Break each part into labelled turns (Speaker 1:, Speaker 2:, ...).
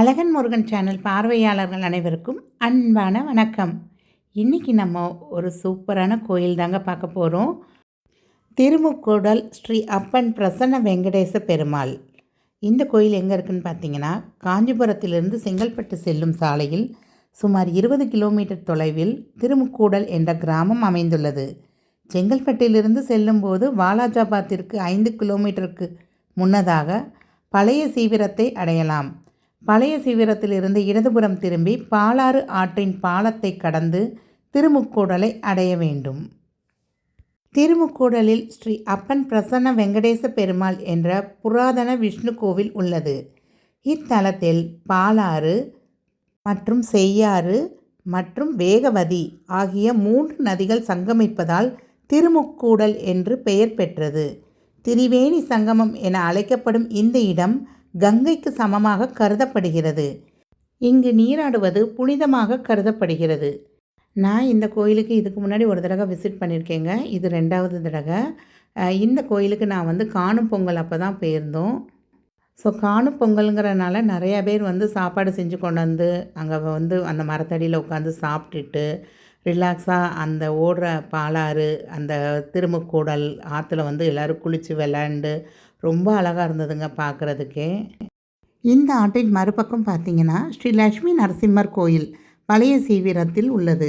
Speaker 1: அழகன் Murugan channel பார்வையாளர்கள் அனைவருக்கும் அன்பான வணக்கம். இன்றைக்கி நம்ம ஒரு சூப்பரான கோயில் தாங்க பார்க்க போகிறோம் திருமுக்கூடல் ஸ்ரீ அப்பன் பிரசன்ன வெங்கடேச பெருமாள். இந்த கோயில் எங்கே இருக்குன்னு பார்த்தீங்கன்னா காஞ்சிபுரத்திலிருந்து செங்கல்பட்டு செல்லும் சாலையில் சுமார் இருபது கிலோமீட்டர் தொலைவில் திருமுக்கூடல் என்ற கிராமம் அமைந்துள்ளது. செங்கல்பட்டிலிருந்து செல்லும்போது வாலாஜாபாத்திற்கு ஐந்து கிலோமீட்டருக்கு முன்னதாக பழைய சீவிரத்தை அடையலாம். பழைய சிவிரத்திலிருந்து இடதுபுறம் திரும்பி பாலாறு ஆற்றின் பாலத்தை கடந்து திருமுக்கூடலை அடைய வேண்டும். திருமுக்கூடலில் ஸ்ரீ அப்பன் பிரசன்ன வெங்கடேச பெருமாள் என்ற புராதன விஷ்ணு கோவில் உள்ளது. இத்தலத்தில் பாலாறு மற்றும் செய்யாறு மற்றும் வேகவதி ஆகிய மூன்று நதிகள் சங்கமிப்பதால் திருமுக்கூடல் என்று பெயர் பெற்றது. திரிவேணி சங்கமம் என அழைக்கப்படும் இந்த இடம் கங்கைக்கு சமமாக கருதப்படுகிறது. இங்கு நீராடுவது புனிதமாக கருதப்படுகிறது. நான் இந்த கோயிலுக்கு இதுக்கு முன்னாடி ஒரு தடவை விசிட் பண்ணியிருக்கேங்க. இது ரெண்டாவது தடவை. இந்த கோயிலுக்கு நான் வந்து காணும் பொங்கல் அப்போ தான் போயிருந்தோம். ஸோ காணும் பொங்கலுங்கிறனால நிறையா பேர் வந்து சாப்பாடு செஞ்சு கொண்டு வந்து அங்கே வந்து அந்த மரத்தடியில் உட்காந்து சாப்பிட்டுட்டு ரிலாக்ஸாக அந்த ஓடுற பாலாறு அந்த திருமுக்கூடல் ஆற்றுல வந்து எல்லோரும் குளித்து விளாண்டு ரொம்ப அழகாக இருந்ததுங்க பார்க்குறதுக்கே இந்த ஆற்றின் மறுபக்கம் பார்த்தீங்கன்னா ஸ்ரீ லக்ஷ்மி நரசிம்மர் கோயில் பழைய சீவிரத்தில் உள்ளது.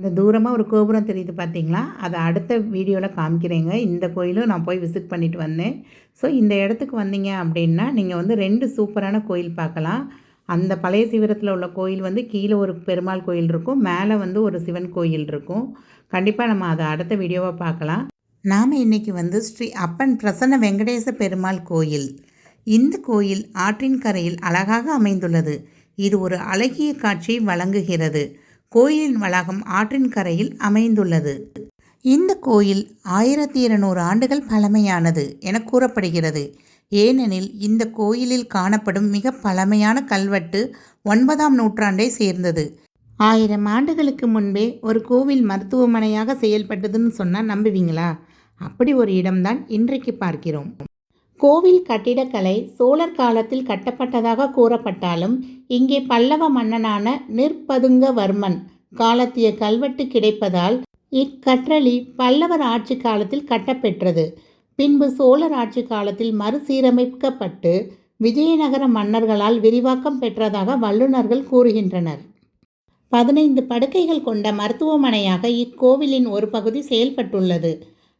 Speaker 1: இந்த தூரமாக ஒரு கோபுரம் தெரியுது பார்த்தீங்களா? அதை அடுத்த வீடியோவில் காமிக்கிறேங்க. இந்த கோயிலும் நான் போய் விசிட் பண்ணிட்டு வந்தேன். ஸோ இந்த இடத்துக்கு வந்தீங்க அப்படின்னா நீங்கள் வந்து ரெண்டு சூப்பரான கோயில் பார்க்கலாம். அந்த பழைய சிவரத்தில் உள்ள கோயில் வந்து கீழே ஒரு பெருமாள் கோயில் இருக்கும். மேலே வந்து ஒரு சிவன் கோயில் இருக்கும். கண்டிப்பாக நம்ம அதை அடுத்த வீடியோவாக பார்க்கலாம். நாம் இன்றைக்கி வந்து ஸ்ரீ அப்பன் பிரசன்ன வெங்கடேச பெருமாள் கோயில். இந்த கோயில் ஆற்றின் கரையில் அழகாக அமைந்துள்ளது. இது ஒரு அழகிய காட்சியை வழங்குகிறது. கோயிலின் வளாகம் ஆற்றின் கரையில் அமைந்துள்ளது. இந்த கோயில் ஆயிரத்தி இருநூறு ஆண்டுகள் பழமையானது என கூறப்படுகிறது. ஏனெனில் இந்த கோயிலில் காணப்படும் மிக பழமையான கல்வெட்டு ஒன்பதாம் நூற்றாண்டை சேர்ந்தது. ஆயிரம் ஆண்டுகளுக்கு முன்பே ஒரு கோவில் மருத்துவமனையாக செயல்பட்டதுன்னு சொன்னால் நம்புவீங்களா? அப்படி ஒரு இடம்தான் இன்றைக்கு பார்க்கிறோம். கோவில் கட்டிடக்கலை சோழர் காலத்தில் கட்டப்பட்டதாக கூறப்பட்டாலும் இங்கே பல்லவ மன்னனான நிற்பதுங்கவர்மன் காலத்திய கல்வெட்டு கிடைப்பதால் இக்கற்றளி பல்லவர் ஆட்சி காலத்தில் கட்டப்பெற்றது. பின்பு சோழர் ஆட்சி காலத்தில் மறுசீரமைக்கப்பட்டு விஜயநகர மன்னர்களால் விரிவாக்கம் பெற்றதாக வல்லுநர்கள் கூறுகின்றனர். பதினைந்து படுக்கைகள் கொண்ட மருத்துவமனையாக இக்கோவிலின் ஒரு பகுதி செயல்பட்டுள்ளது.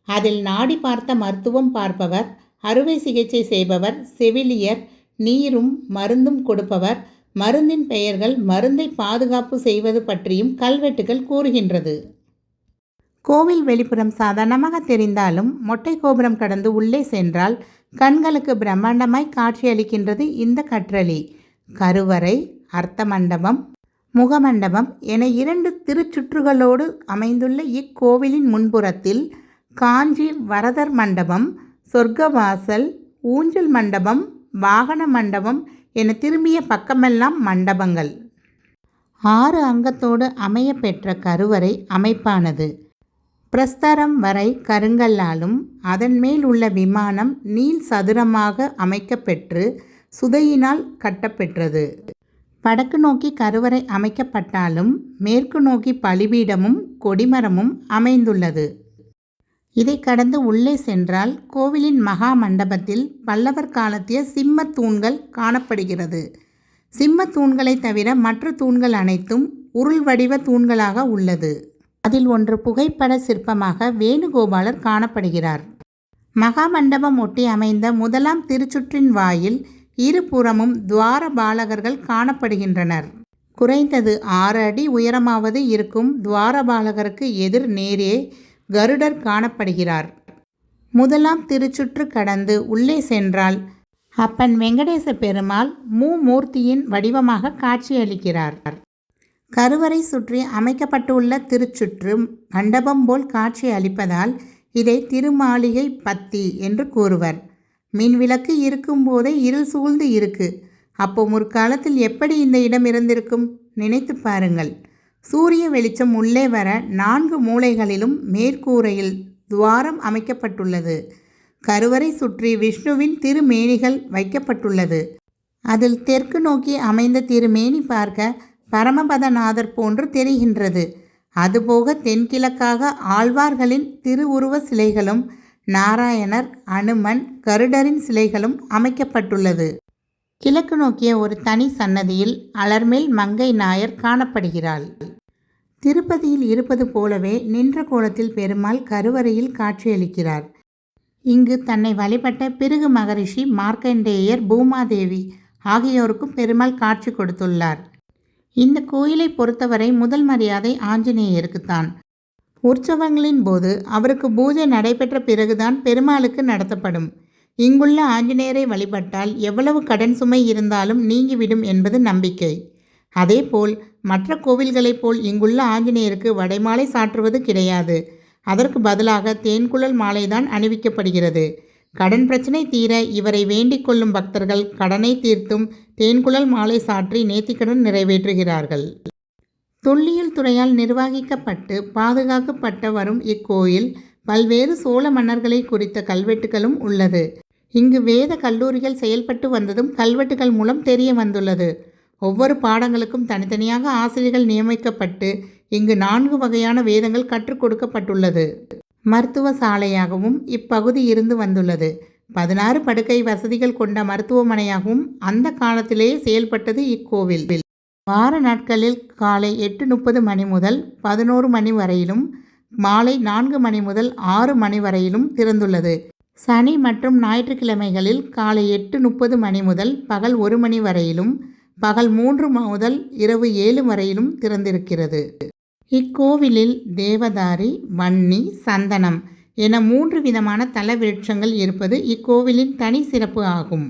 Speaker 1: அதில் நாடி பார்த்த மருத்துவம் பார்ப்பவர் அறுவை சிகிச்சை செய்பவர் செவிலியர் நீரும் மருந்தும் கொடுப்பவர் மருந்தின் பெயர்கள் மருந்தை பாதுகாப்பு செய்வது பற்றியும் கல்வெட்டுகள் கூறுகின்றது. கோவில் வெளிப்புறம் சாதாரணமாக தெரிந்தாலும் மொட்டை கோபுரம் கடந்து உள்ளே சென்றால் கண்களுக்கு பிரம்மாண்டமாய் காட்சியளிக்கின்றது இந்த கற்றளி கருவறை அர்த்த மண்டபம் முகமண்டபம் என இரண்டு திருச்சுற்றுகளோடு அமைந்துள்ள இக்கோவிலின் முன்புறத்தில் காஞ்சி வரதர் மண்டபம் சொர்க்கவாசல் ஊஞ்சல் மண்டபம் வாகன மண்டபம் என திரும்பிய பக்கமெல்லாம் மண்டபங்கள். ஆறு அங்கத்தோடு அமைய பெற்ற கருவறை அமைப்பானது. பிரஸ்தரம் வரை கருங்கல்லாலும் அதன் மேல் உள்ள விமானம் நீள் சதுரமாக அமைக்கப்பெற்று சுதையினால் கட்டப்பெற்றது. வடக்கு நோக்கி கருவறை அமைக்கப்பட்டாலும் மேற்கு நோக்கி பலிபீடமும் கொடிமரமும் அமைந்துள்ளது. இதை கடந்து உள்ளே சென்றால் கோவிலின் மகா மண்டபத்தில் பல்லவர் காலத்திய சிம்ம தூண்கள் காணப்படுகிறது. சிம்ம தூண்களை தவிர மற்ற தூண்கள் அனைத்தும் உருள் வடிவ தூண்களாக உள்ளது. அதில் ஒன்று புகைப்பட சிற்பமாக வேணுகோபாலர் காணப்படுகிறார். மகா மண்டபம் ஒட்டி அமைந்த முதலாம் திருச்சுற்றின் வாயில் இருபுறமும் துவார பாலகர்கள் காணப்படுகின்றனர். குறைந்தது ஆறு அடி உயரமாவது இருக்கும் துவாரபாலகருக்கு எதிர் நேரே கருடர் காணப்படுகிறார். முதலாம் திருச்சுற்று கடந்து உள்ளே சென்றால் அப்பன் வெங்கடேச பெருமாள் மூமூர்த்தியின் வடிவமாக காட்சியளிக்கிறார். கருவறை சுற்றி அமைக்கப்பட்டுள்ள திருச்சுற்று மண்டபம் போல் காட்சி அளிப்பதால் இதை திருமாளிகை பத்தி என்று கூறுவர். மின்விளக்கு இருக்கும்போதே இருள் சூழ்ந்து இருக்கு. அப்போ முற்காலத்தில் எப்படி இந்த இடம் இருந்திருக்கும்? நினைத்து பாருங்கள். சூரிய வெளிச்சம் உள்ளே வர நான்கு மூலைகளிலும் மேற்கூரையில் துவாரம் அமைக்கப்பட்டுள்ளது. கருவறை சுற்றி விஷ்ணுவின் திருமேனிகள் வைக்கப்பட்டுள்ளது. அதில் தெற்கு நோக்கி அமைந்த திருமேனி பார்க்க பரமபதநாதர் போன்று தெரிகின்றது. அதுபோக தென்கிழக்காக ஆழ்வார்களின் திருவுருவ சிலைகளும் நாராயணர் அனுமன் கருடரின் சிலைகளும் அமைக்கப்பட்டுள்ளது. கிழக்கு நோக்கிய ஒரு தனி சன்னதியில் அலர்மேல் மங்கை நாயர் காணப்படுகிறாள். திருப்பதியில் இருப்பது போலவே நின்ற கோலத்தில் பெருமாள் கருவறையில் காட்சியளிக்கிறார். இங்கு தன்னை வழிபட்ட பிருகு மகரிஷி மார்க்கண்டேயர் பூமாதேவி ஆகியோருக்கும் பெருமாள் காட்சி கொடுத்துள்ளார். இந்த கோயிலை பொறுத்தவரை முதல் மரியாதை ஆஞ்சநேயருக்குத்தான் உற்சவங்களின் போது அவருக்கு பூஜை நடைபெற்ற பிறகுதான் பெருமாளுக்கு நடத்தப்படும். இங்குள்ள ஆஞ்சநேயரை வழிபட்டால் எவ்வளவு கடன் சுமை இருந்தாலும் நீங்கிவிடும் என்பது நம்பிக்கை. அதேபோல் மற்ற கோவில்களைப் போல் இங்குள்ள ஆஞ்சநேயருக்கு வடைமாலை சாற்றுவது கிடையாது. அதற்கு பதிலாக தேன்குழல் மாலைதான் அணிவிக்கப்படுகிறது. கடன் பிரச்சனை தீர இவரை வேண்டிக் கொள்ளும் பக்தர்கள் கடனை தீர்த்தும் தேன்குழல் மாலை சாற்றி நேர்த்திக்கடன் நிறைவேற்றுகிறார்கள். தொல்லியல் துறையால் நிர்வகிக்கப்பட்டு பாதுகாக்கப்பட்ட வரும் இக்கோயில் பல்வேறு சோழ மன்னர்களை குறித்த கல்வெட்டுகளும் உள்ளது. இங்கு வேத கல்லூரிகள் செயல்பட்டு வந்ததும் கல்வெட்டுகள் மூலம் தெரிய வந்துள்ளது. ஒவ்வொரு பாடங்களுக்கும் தனித்தனியாக ஆசிரியர்கள் நியமிக்கப்பட்டு இங்கு நான்கு வகையான வேதங்கள் கற்றுக் கொடுக்கப்பட்டுள்ளது. மருத்துவ சாலையாகவும் இப்பகுதி இருந்து வந்துள்ளது. பதினாறு படுக்கை வசதிகள் கொண்ட மருத்துவமனையாகவும் அந்த காலத்திலேயே செயல்பட்டது இக்கோவில். வார நாட்களில் காலை எட்டு முப்பது மணி முதல் பதினோரு மணி வரையிலும் மாலை நான்கு மணி முதல் ஆறு மணி வரையிலும் திறந்துள்ளது. சனி மற்றும் ஞாயிற்றுக்கிழமைகளில் காலை எட்டு முப்பது மணி முதல் பகல் ஒரு மணி வரையிலும் பகல் மூன்று முதல் இரவு ஏழு வரையிலும் திறந்திருக்கிறது. இக்கோவிலில் தேவதாரி வன்னி சந்தனம் என மூன்று விதமான தல விருட்சங்கள் இருப்பது இக்கோவிலின் தனி சிறப்பு ஆகும்.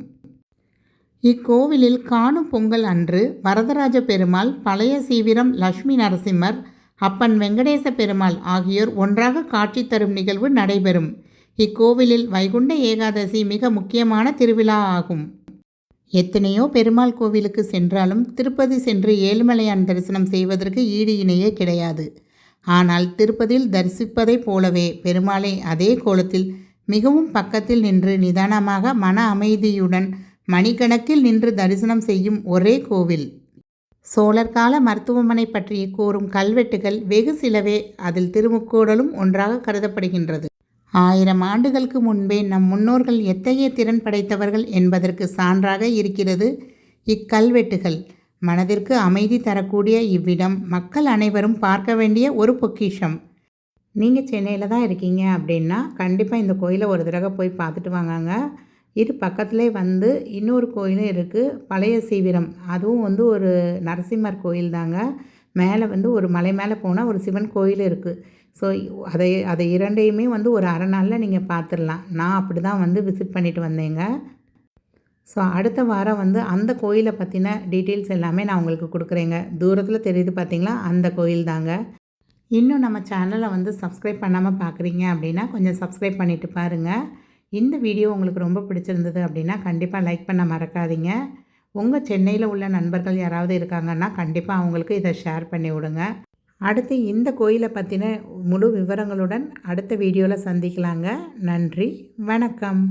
Speaker 1: இக்கோவிலில் காணும் பொங்கல் அன்று வரதராஜ பெருமாள் பழைய சீவிரம் லட்சுமி நரசிம்மர் அப்பன் வெங்கடேச பெருமாள் ஆகியோர் ஒன்றாக காட்சி தரும் நிகழ்வு நடைபெறும். இக்கோவிலில் வைகுண்ட ஏகாதசி மிக முக்கியமான திருவிழா ஆகும். எத்தனையோ பெருமாள் கோவிலுக்கு சென்றாலும் திருப்பதி சென்று ஏழுமலையான் தரிசனம் செய்வதற்கு ஈடு இணையே கிடையாது. ஆனால் திருப்பதியில் தரிசிப்பதைப் போலவே பெருமாளை அதே கோலத்தில் மிகவும் பக்கத்தில் நின்று நிதானமாக மன அமைதியுடன் மணிக்கணக்கில் நின்று தரிசனம் செய்யும் ஒரே கோவில். சோழர் கால மருத்துவமனை பற்றி கூறும் கல்வெட்டுகள் வெகு சிலவே அதில் திருமுக்கூடலும் ஒன்றாக கருதப்படுகின்றது. ஆயிரம் ஆண்டுகளுக்கு முன்பே நம் முன்னோர்கள் எத்தகைய திறன் படைத்தவர்கள் என்பதற்கு சான்றாக இருக்கிறது இக்கல்வெட்டுகள். மனதிற்கு அமைதி தரக்கூடிய இவ்விடம் மக்கள் அனைவரும் பார்க்க வேண்டிய ஒரு பொக்கிஷம். நீங்கள் சென்னையில் தான் இருக்கீங்க அப்படின்னா கண்டிப்பாக இந்த கோயிலை ஒரு தடவை போய் பார்த்துட்டு வாங்கங்க. இது பக்கத்துலேயே வந்து இன்னொரு கோயிலும் இருக்குது பழைய சீவிரம். அதுவும் வந்து ஒரு நரசிம்மர் கோயில் தாங்க மேலே வந்து ஒரு மலை மேலே போனால் ஒரு சிவன் கோயில் இருக்குது ஸோ அதை அதை இரண்டையுமே வந்து ஒரு அரை நாளில் நீங்கள் பார்த்துடலாம் நான் அப்படி தான் வந்து விசிட் பண்ணிட்டு வந்தேங்க. ஸோ அடுத்த வாரம் வந்து அந்த கோயிலை பற்றின டீட்டெயில்ஸ் எல்லாமே நான் உங்களுக்கு கொடுக்குறேங்க. தூரத்தில் தெரியுது பார்த்தீங்களா அந்த கோயில் தாங்க. இன்னும் நம்ம சேனலை வந்து சப்ஸ்கிரைப் பண்ணாமல் பார்க்குறீங்க அப்படின்னா கொஞ்சம் சப்ஸ்கிரைப் பண்ணிவிட்டு பாருங்கள் இந்த வீடியோ உங்களுக்கு ரொம்ப பிடிச்சிருந்தது அப்படின்னா கண்டிப்பாக லைக் பண்ண மறக்காதீங்க. உங்கள் சென்னையில் உள்ள நண்பர்கள் யாராவது இருக்காங்கன்னா கண்டிப்பாக அவங்களுக்கு இதை ஷேர் பண்ணி விடுங்க. அடுத்து இந்த கோயிலை பற்றின முழு விவரங்களுடன் அடுத்த வீடியோவில் சந்திக்கலாங்க. நன்றி. வணக்கம்.